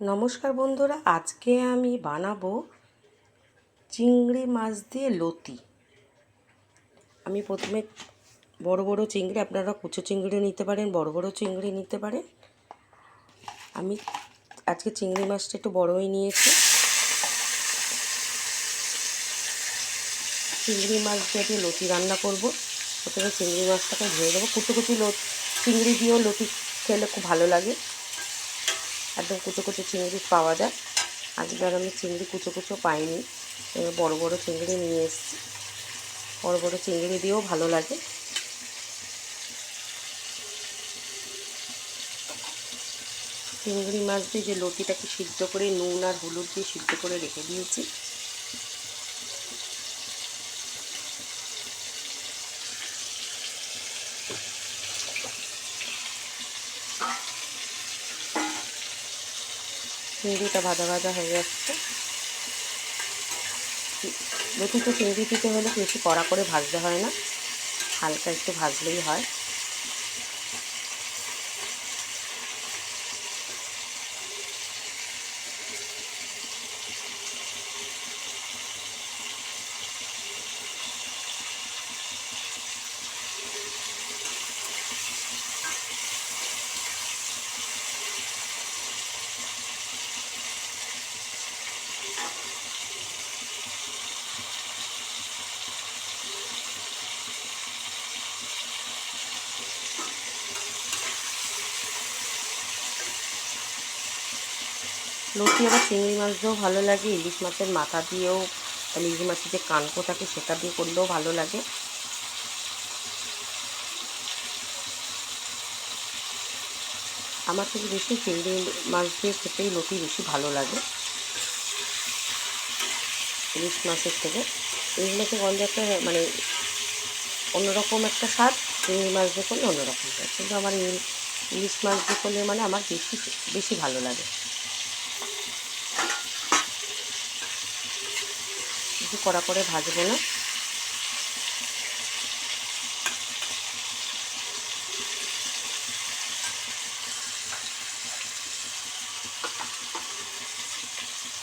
নমস্কার বন্ধুরা, আজকে আমি বানাবো চিংড়ি মাছ দিয়ে লতি। আমি প্রথমে বড় বড় চিংড়ি, আপনারা কুচো চিংড়ি নিতে পারেন, বড় বড় চিংড়ি নিতে পারেন। আমি আজকে চিংড়ি মাছটা একটু বড়ই নিয়েছি। চিংড়ি মাছ দিয়ে লতি রান্না করব। প্রথমে চিংড়ি মাছটাকে ধুয়ে দেবো কুচো কুচি লো চিংড়ি দিয়েও লতি খেলে খুব ভালো লাগে। একদম কুচো কুচো চিংড়ি পাওয়া যায়। আজকে আর আমি চিংড়ি কুচো কুচো পাইনি। বড় বড় চিংড়ি নিয়ে এসেছি। বড় বড় চিংড়ি দিয়েও ভালো লাগে। চিংড়ি মাছ দিয়ে যে লতিটাকে সিদ্ধ করে নুন আর হলুদ দিয়ে সিদ্ধ করে রেখে দিয়েছি। চিংড়িটা ভাজা ভাজা হয়ে যাচ্ছে লতিতে চিংড়ি দিতে হলে বেশি কড়া করে ভাজতে হয় না, হালকা একটু ভাজলেই হয়। লতি আবার চিংড়ি মাছ দিয়েও ভালো লাগে, ইলিশ মাছের মাথা দিয়েও ইলিশ মাছের যে কানকো থাকে সেটা দিয়ে করলেও ভালো লাগে। আমার থেকে বেশি চিংড়ি মাছ দিয়ে খেতেই লতি বেশি ভালো লাগে। ইলিশ মাছের থেকে। ইলিশ মাছের গন্ধ একটা মানে অন্যরকম একটা স্বাদ, চিংড়ি মাছ দিয়ে করলে অন্যরকম হয়। কিন্তু আমার ইলিশ মাছ দিয়ে করলে মানে আমার বেশি বেশি ভালো লাগে। বেশি কড়া করে ভাজবো না।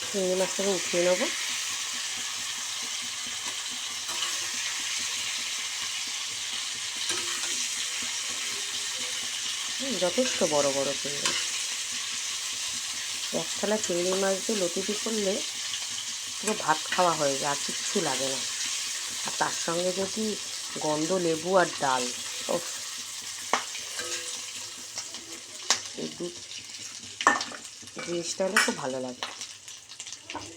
চিংড়ি মাছটাকে উঠিয়ে নেব। যথেষ্ট বড় বড় চিংড়ি। এক থালা চিংড়ি মাছ দিয়ে লতিটি করলে পুরো ভাত খাওয়া হয়ে যায়, আর কিচ্ছু লাগে না। আর তার সঙ্গে যদি গন্ধ, লেবু আর ডাল ও জিনিসটা হলে খুব ভালো লাগে।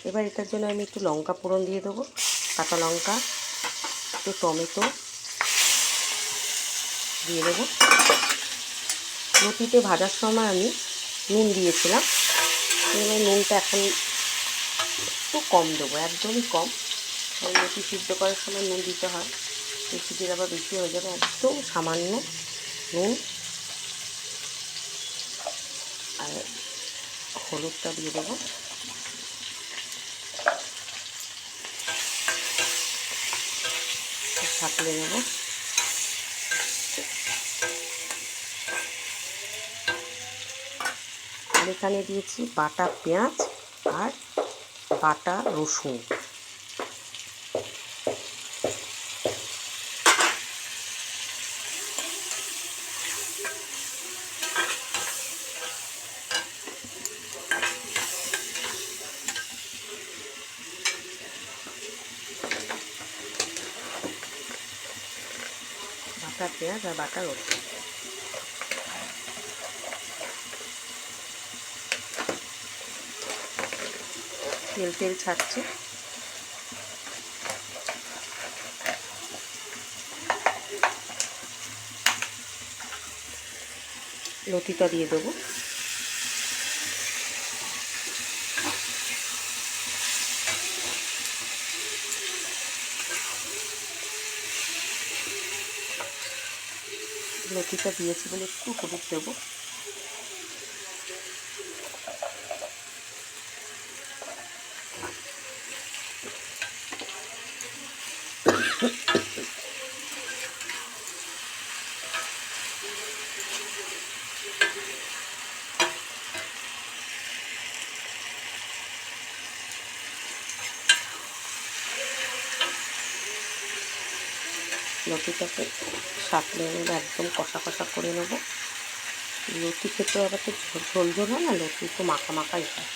এবার এটার জন্য আমি একটু লঙ্কা ফোড়ন দিয়ে দেবো। কাঁচা লঙ্কা, একটু টমেটো দিয়ে দেবো। রুটিতে ভাজার সময় আমি নুন দিয়েছিলাম। নুনটা এখন একটু কম দেবো, একদমই কম। ওই লতি সিদ্ধ করার সময় নুন দিতে হয় বেশি দিলে আবার বেশি হয়ে যাবে। একদম সামান্য নুন। আর হলুদটা দিয়ে দেবো। থাকলে নেব। আর এখানে দিয়েছি বাটা পেঁয়াজ আর বাটা রসুন। বাটা পেঁয়াজ আর বাটা রসুন। তেল তেল ছাড়ছে। লতিটা দিয়ে দেবো। লতিটা দিয়েছি বলে একটু হলুদ দেবো। লতিটাকে সাঁতলে নেবে একদম কষা কষা করে নেব। লতি খেতে আবার তো ঝোল ঝোল হয় না? লতি তো মাখা মাখাই হয়।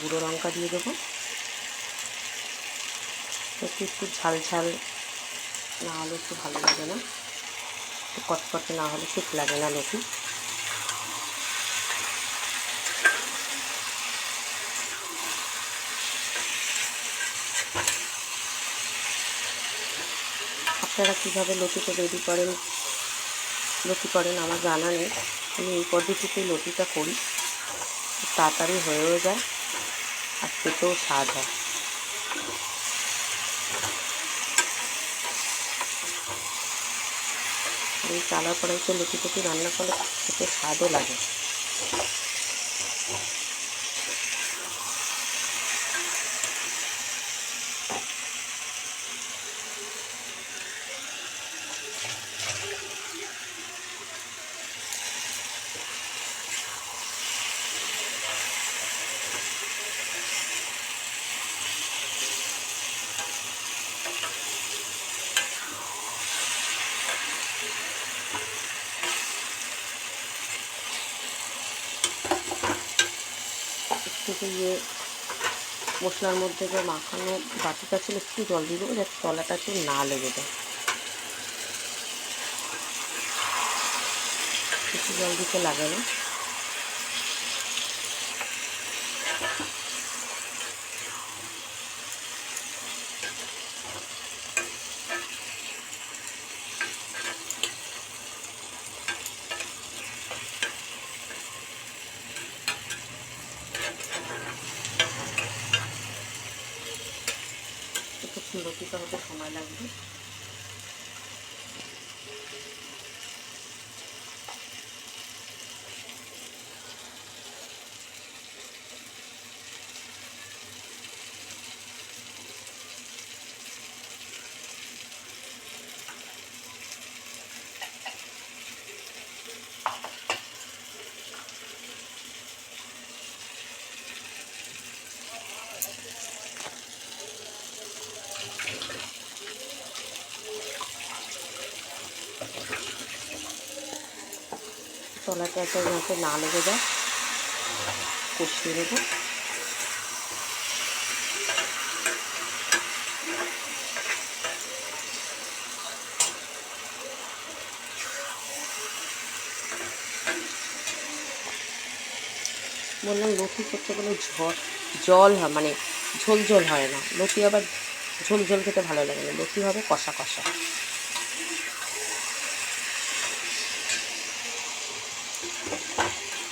গুঁড়ো লঙ্কা দিয়ে দেবো। একটু একটু ঝাল ঝাল না হলে একটু ভালো লাগে না। কটকটে না হলে ঠিক লাগে না লতি। আপনারা কীভাবে লতিটা রেডি করেন, লতি করেন আমার জানা নেই। আমি এই পদ্ধতিতে লতিটা করি, তাড়াতাড়ি হয়েও যায় আর খেতেও স্বাদ হয়। এই চালার কড়াইতে লুচি টুটি রান্না করলে খেতে স্বাদও লাগে। একটু ইয়ে মশলার মধ্যে যে মাখানো বাটিটা ছিল, একটু জল দিয়ে দেবো, যাতে তলাটা একটু না লেগে যায়। একটু জল দিতে লাগে না একটু লতিটা হতে সময় লাগবে। তলাটা একটা যাতে না লেগে যায়। কষিয়ে নেব। বললাম, লতি করতে গেলে ঝড় জল হয় মানে ঝোল ঝোল হয় না। লতি আবার ঝোল ঝোল খেতে ভালো লাগে না। লতি হবে কষা কষা।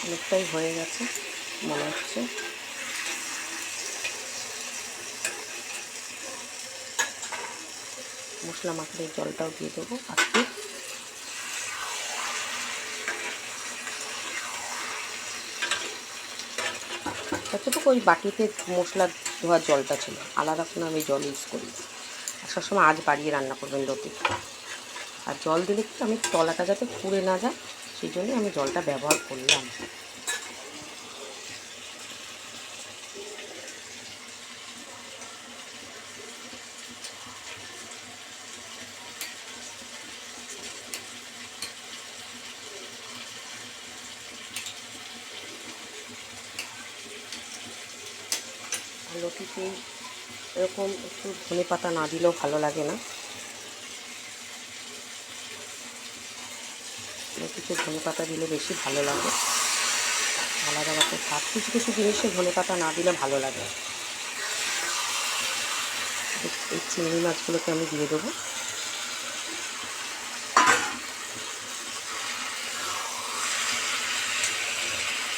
অনেকটাই হয়ে গেছে, মনে হচ্ছে। মশলা মাখার জলটাও দিয়ে দেবো আজকে। যতটুকু ওই বাটিতে মশলা ধোয়ার জলটা ছিল, আলাদা কোনো আমি জল ইউজ করি। আর সবসময় আজ বাড়িয়ে রান্না করবেন লতি আর জল দিলে কি আমি তলাটা যাতে পুড়ে না যায় সেই জন্য আমি জলটা ব্যবহার করলাম। লতিতে এরকম একটু ধনে পাতা না দিলেও ভালো লাগে না। লতিতে ধনে পাতা দিলে বেশি ভালো লাগে। আলাদা রকম স্বাদ। কিছু কিছু জিনিসে ধনে পাতা না দিলে ভালো লাগে। এই চিংড়ি মাছগুলোকে আমি দিয়ে দেবো।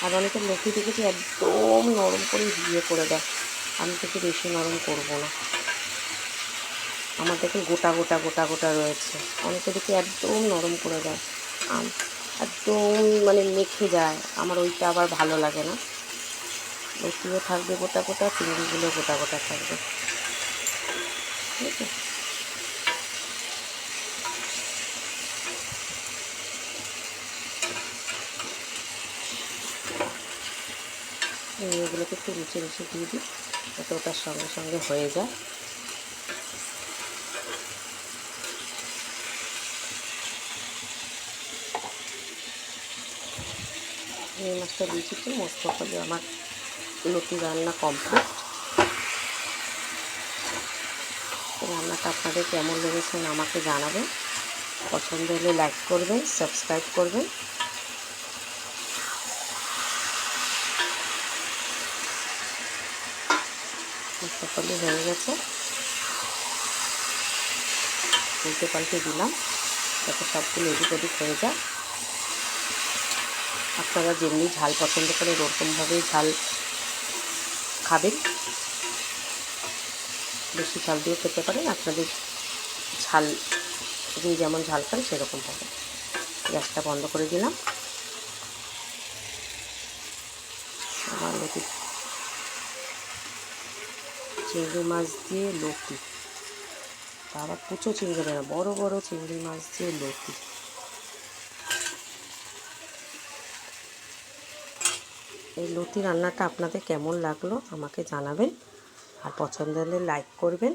আর অনেকের লতি দেখেছি, একদম নরম করে ইয়ে করে দেয়। আমি থেকে বেশি নরম করব না। আমার দেখে গোটা গোটা গোটা গোটা রয়েছে। অনেকে দেখি একদম নরম করে দেয়। আম একদম মানে মেখে যায়। আমার ওইটা আবার ভালো লাগে না। লতিও থাকবে গোটা গোটা, চিংড়িগুলো গোটা গোটা থাকবে। ঠিক আছে এগুলোকে একটু নিচে নিচে দিয়ে দিই, যাতে ওটার সঙ্গে সঙ্গে হয়ে যায়। মাছটা দিয়েছি তো মোস্ট প্রপারলি আমার লতি রান্না কমপ্লিট রান্নাটা আপনাদের কেমন লেগেছেন আমাকে জানাবেন। পছন্দ হলে লাইক করবেন সাবস্ক্রাইব করবেন। সকলে হয়ে গেছে। উল্টে পাল্টে দিলাম, যাতে সবগুলো এদিক ওদিক হয়ে যায়। আপনারা যেমনি ঝাল পছন্দ করেন ওরকমভাবেই ঝাল খাবেন। বেশি ঝাল দিয়েও খেতে পারেন, আপনাদের ঝাল যে যেমন ঝাল খান সেরকম হবে। গ্যাসটা বন্ধ করে দিলাম। আমার চিংড়ি মাছ দিয়ে লতি। তা আবার কুচো চিংড়ি না, বড় বড় চিংড়ি মাছ দিয়ে লতি। এই লতি রান্নাটা আপনাদের কেমন লাগল আমাকে জানাবেন। আর পছন্দ হলে লাইক করবেন।